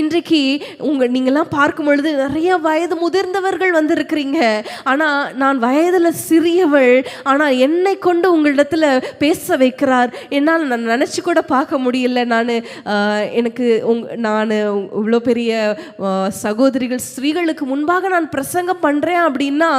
இன்றைக்கு உங்க நீங்கெல்லாம் பார்க்கும் பொழுது நிறைய வயது முதிர்ந்தவர்கள் வந்திருக்கிறீங்க. ஆனால் நான் வயதில் சிறியவள். ஆனால் என்னை கொண்டு உங்களிடத்துல பேச வைக்கிறார். என்னால் நான் நினச்சி கூட பார்க்க முடியல. நான் எனக்கு உங் நான் இவ்வளோ பெரிய சகோதரிகள் ஸ்திரீகளுக்கு முன்பாக நான் பிரசங்கம் பண்ணுறேன் அப்படின்னா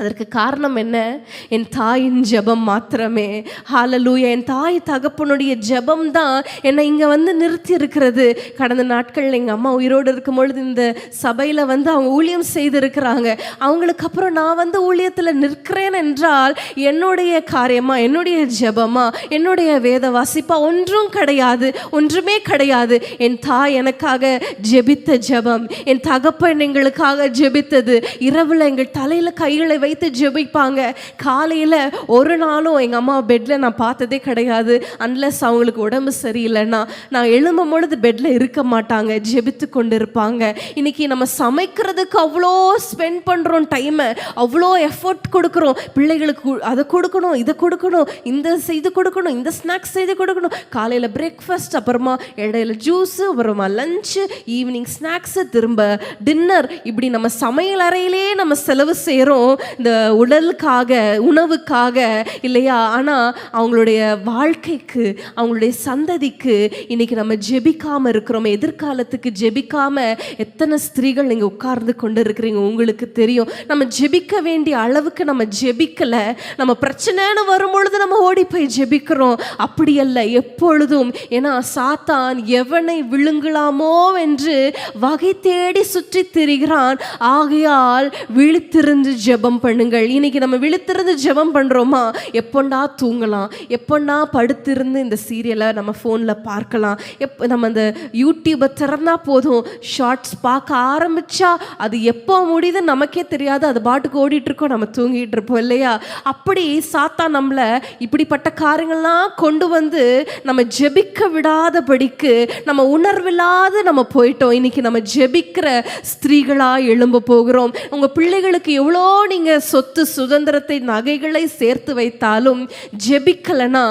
அதற்கு காரணம் என்ன? என் தாயின் ஜெபம் மாத்திரமே. ஹாலலூயா என் தாய் தகப்பனுடைய ஜெபம் தான் என்னை இங்கே வந்து நிறுத்தி இருக்கிறது கடந்த நாட்களில் எங்கள் அம்மா உயிரோடு இருக்கும் பொழுது இந்த சபையில் வந்து அவங்க ஊழியம் செய்திருக்கிறாங்க. அவங்களுக்கு அப்புறம் நான் வந்து ஊழியத்தில் நிற்கிறேன் என்றால் என்னுடைய காரியமா? என்னுடைய ஜெபமா? என்னுடைய வேத வாசிப்பா? ஒன்றும் கிடையாது. ஒன்றுமே கிடையாது. என் தாய் எனக்காக ஜெபித்த ஜெபம். என் தகப்பன் எங்களுக்காக ஜெபித்தது. இரவில் எங்கள் தலையில் கைகளை வைத்து ஜெபிப்பாங்க. காலையில் ஒரு நாளும் எங்கள் அம்மா பெட்டில் நான் பார்த்ததே கிடையாது. அன்லஸ் அவங்களுக்கு உடம்பு சரியில்லைன்னா நான் எழும்பும் பொழுது பெட்டில் இருக்க மாட்டாங்க ஜெபித்து கொண்டு இருப்பாங்க இன்னைக்கு நம்ம சமைக்கிறதுக்கு அவ்வளோ ஸ்பெண்ட் பண்ணுறோம் டைமை அவ்வளோ எஃபோர்ட் கொடுக்குறோம். பிள்ளைகளுக்கு அதை கொடுக்கணும் இதை கொடுக்கணும் இந்த செய்து கொடுக்கணும் இந்த ஸ்நாக்ஸ் செய்து கொடுக்கணும். காலையில் பிரேக்ஃபாஸ்ட் அப்புறமா இடையில ஜூஸு அப்புறமா லஞ்சு ஈவினிங் ஸ்நாக்ஸு திரும்ப டின்னர் இப்படி நம்ம சமையல் அறையிலே நம்ம செலவு செய்கிறோம் இந்த உடலுக்காக உணவுக்காக இல்லையா? ஆனால் அவங்களுடைய வாழ்க்கைக்கு அவங்களுடைய சந்ததிக்கு இன்னைக்கு நம்ம ஜெபிக்காமல் இருக்கிறோம் எதிர்காலத்துக்கு ஜெபிக்காம எத்தனை ஸ்திரீகள் நீங்கள் உட்கார்ந்து கொண்டு இருக்கிறீங்க உங்களுக்கு தெரியும். நம்ம ஜெபிக்க வேண்டிய அளவுக்கு நம்ம ஜெபிக்கலை. நம்ம பிரச்சனைன்னு வரும்பொழுது நம்ம ஓடி போய் ஜெபிக்கிறோம். அப்படியல்ல எப்பொழுதும். ஏன்னா சாத்தான் எவனை விழுங்கலாமோ என்று வகை தேடி சுற்றி திரிகிறான். ஆகையால் விழித்திருந்து ஜெபம் பண்ணுங்கள். இன்னைக்கு நம்ம விழுத்துறது ஜெபம் பண்ணுறோமா எப்போண்டா தூங்கலாம்? எப்போண்டா படுத்திருந்து இந்த சீரியலை நம்ம ஃபோனில் பார்க்கலாம்? எப் நம்ம அந்த யூடியூப்பை திறந்தா போதும். ஷார்ட்ஸ் பார்க்க ஆரம்பிச்சா அது எப்போ முடியுது நமக்கே தெரியாது. அது பாட்டுக்கு ஓடிட்டுருக்கோம். நம்ம தூங்கிட்டு இருப்போம் இல்லையா? அப்படி சாத்தா நம்மளை இப்படிப்பட்ட காரியங்கள்லாம் கொண்டு வந்து நம்ம ஜெபிக்க விடாதபடிக்கு நம்ம உணர்வில்லாத நம்ம போயிட்டோம். இன்னைக்கு நம்ம ஜெபிக்கிற ஸ்திரீகளாக எழும்ப போகிறோம். உங்கள் பிள்ளைகளுக்கு எவ்வளோ நீங்கள் நீங்க சொத்து சுதந்திரத்தை நகைகளை சேர்த்து வைத்தாலும் ஜெபிக்கலைன்னா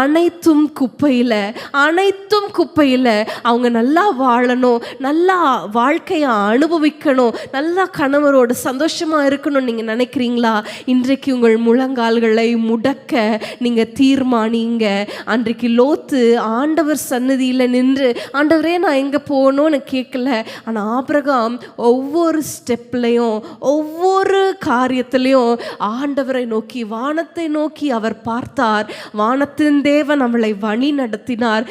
அனைத்தும் குப்பையில் அனைத்தும் குப்பையில் அவங்க நல்லா வாழணும் நல்லா வாழ்க்கையை அனுபவிக்கணும் நல்லா கணவரோட சந்தோஷமா இருக்கணும் நீங்க நினைக்கிறீங்களா? இன்றைக்கு உங்கள் முழங்கால்களை முடக்க நீங்க தீர்மானிங்க. அன்றைக்கு லோத்து ஆண்டவர் சன்னதியில் நின்று ஆண்டவரே நான் எங்கே போகணும்னு கேட்கல. ஆனால் ஆபிரகாம் ஒவ்வொரு ஸ்டெப்லையும் ஒவ்வொரு காரியம் காரியத்திலையும் ஆண்டவரை நோக்கி வானத்தை நோக்கி அவர் பார்த்தார். வானத்தின் தேவன் அவளை வழி நடத்தினார்